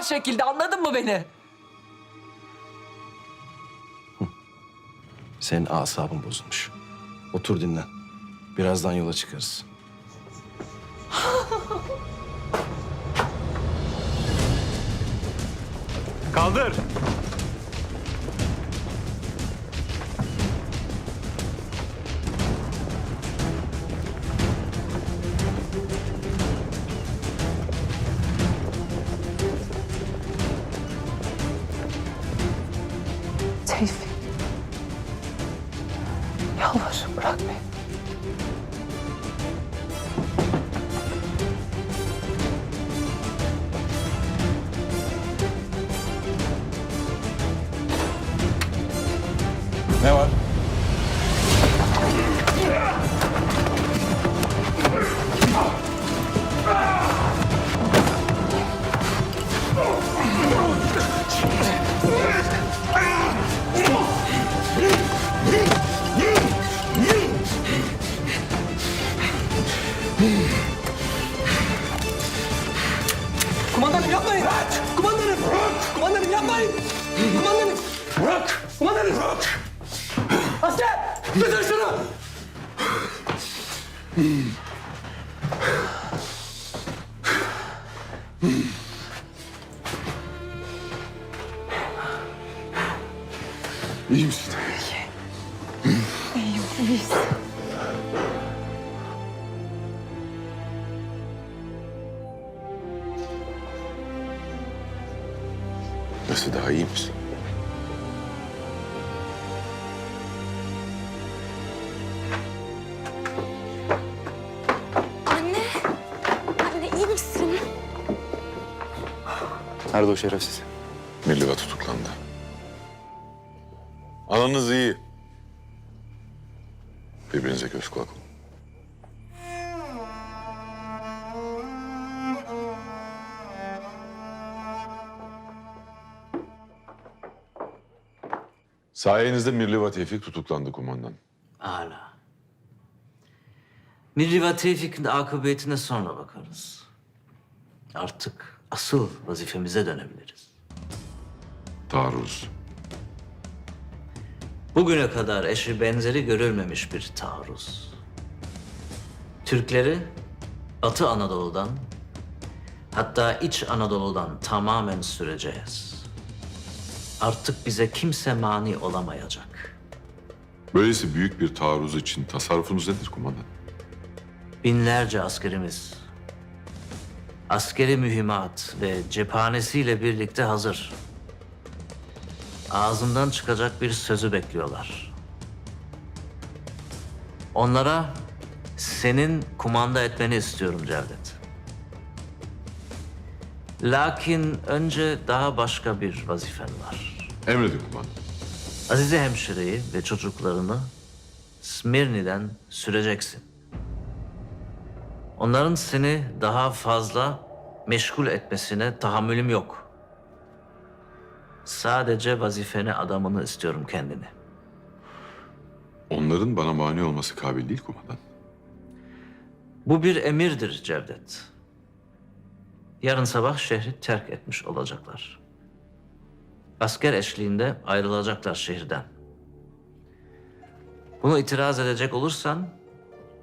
her şekilde anladın mı beni? Senin asabın bozulmuş. Otur dinlen. Birazdan yola çıkarız. Kaldır. Tevfik. Yalvarırım bırak beni. Ne var? Götür şunu. İyi misin? Nasıl daha iyi misin? Nerede o şerefsiz? Milliva tutuklandı. Ananız iyi. Birbirinize göz kulak olun. Sayenizde Mirliva Tevfik tutuklandı kumandan. Hala. Milli ve Tevfik'in akıbetine sonra bakarız. Artık asıl vazifemize dönebiliriz. Taarruz. Bugüne kadar eşi benzeri görülmemiş bir taarruz. Türkleri Batı Anadolu'dan hatta İç Anadolu'dan tamamen süreceğiz. Artık bize kimse mani olamayacak. Böylesi büyük bir taarruz için tasarrufunuz nedir kumandan? Binlerce askerimiz askeri mühimmat ve cephanesiyle birlikte hazır. Ağzından çıkacak bir sözü bekliyorlar. Onlara senin kumanda etmeni istiyorum Cevdet. Lakin önce daha başka bir vazifen var. Emredin kumandan. Azize hemşireyi ve çocuklarını Smirni'den süreceksin. Onların seni daha fazla meşgul etmesine tahammülüm yok. Sadece vazifene adamını istiyorum kendini. Onların bana mani olması kabil değil kumandan. Bu bir emirdir Cevdet. Yarın sabah şehri terk etmiş olacaklar. Asker eşliğinde ayrılacaklar şehirden. Bunu itiraz edecek olursan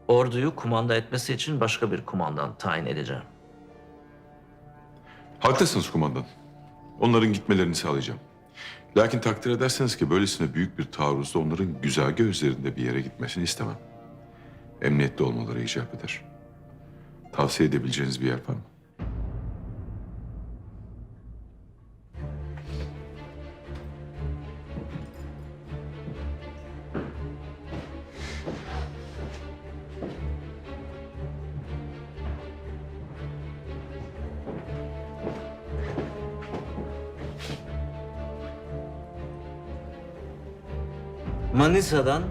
orduyu kumanda etmesi için başka bir kumandan tayin edeceğim. Haklısınız kumandan. Onların gitmelerini sağlayacağım. Lakin takdir ederseniz ki böylesine büyük bir taarruzda onların güzergah üzerinde bir yere gitmesini istemem. Emniyette olmaları icap eder. Tavsiye edebileceğiniz bir yer var mı? Manisa'dan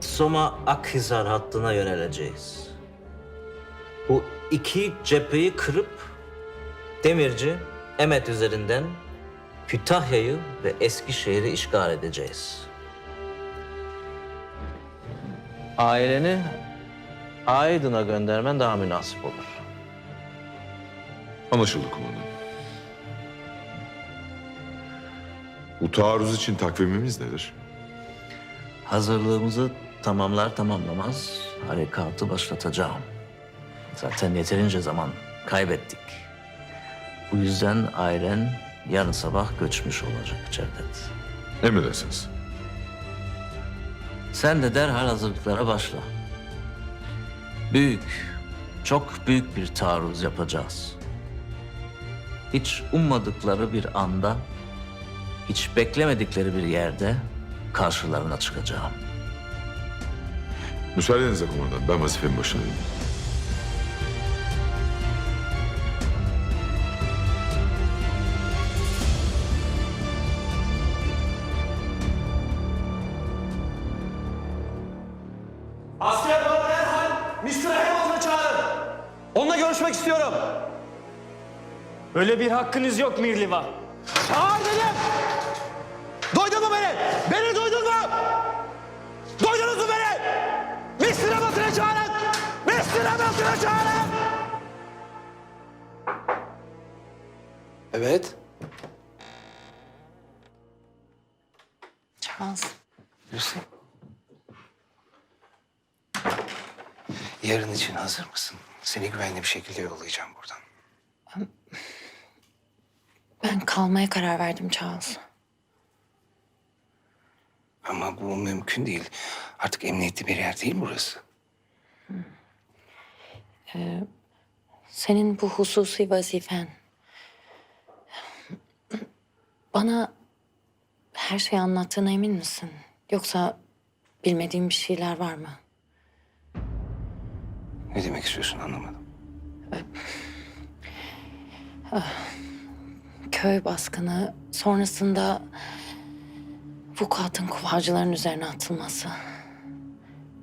Soma Akhisar hattına yöneleceğiz. Bu iki cepheyi kırıp Demirci, Emet üzerinden Kütahya'yı ve Eskişehir'i işgal edeceğiz. Aileni Aydın'a göndermen daha münasip olur. Anlaşıldı kumandan. Bu taarruz için takvimimiz nedir? Hazırlığımızı tamamlar tamamlamaz harekatı başlatacağım. Zaten yeterince zaman kaybettik. Bu yüzden ailen yarın sabah göçmüş olacak Cevdet. Emredersiniz. Sen de derhal hazırlıklara başla. Büyük, çok büyük bir taarruz yapacağız. Hiç ummadıkları bir anda, hiç beklemedikleri bir yerde karşılarına çıkacağım. Müsaadenizle kumandan. Ben vazifemin başındayım. Asker derhal Mr. Hamilton'ı çağırın. Onunla görüşmek istiyorum. Öyle bir hakkınız yok Mirliva. Çağır Çağırın. Evet. Charles. Lucy. Yarın için hazır mısın? Seni güvenli bir şekilde yollayacağım buradan. Ben kalmaya karar verdim Charles. Ama bu mümkün değil. Artık emniyetli bir yer değil burası. Senin bu hususi vazifen. Bana her şeyi anlattığına emin misin? Yoksa bilmediğim bir şeyler var mı? Ne demek istiyorsun anlamadım. Köy baskını sonrasında vukuatın kuvarcıların üzerine atılması.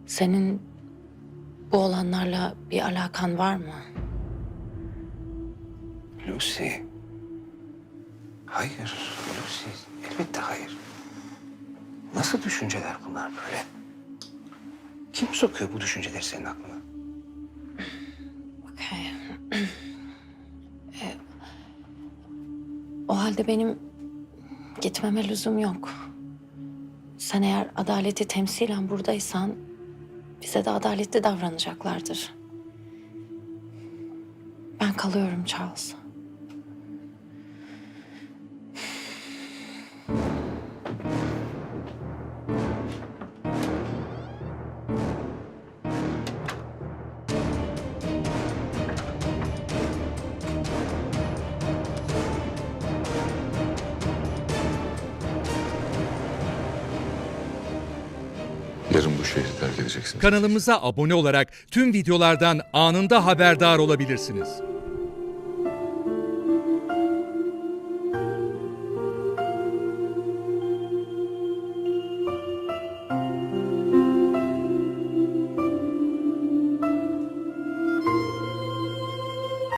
Senin bu olanlarla bir alakan var mı? Lucy. Hayır Lucy. Elbette hayır. Nasıl düşünceler bunlar böyle? Kim sokuyor bu düşünceleri senin aklına? Okey. E, o halde benim gitmeme lüzum yok. Sen eğer adaleti temsilen buradaysan bize de adaletli davranacaklardır. Ben kalıyorum Charles. Bu şehri terk edeceksiniz. Kanalımıza abone olarak tüm videolardan anında haberdar olabilirsiniz.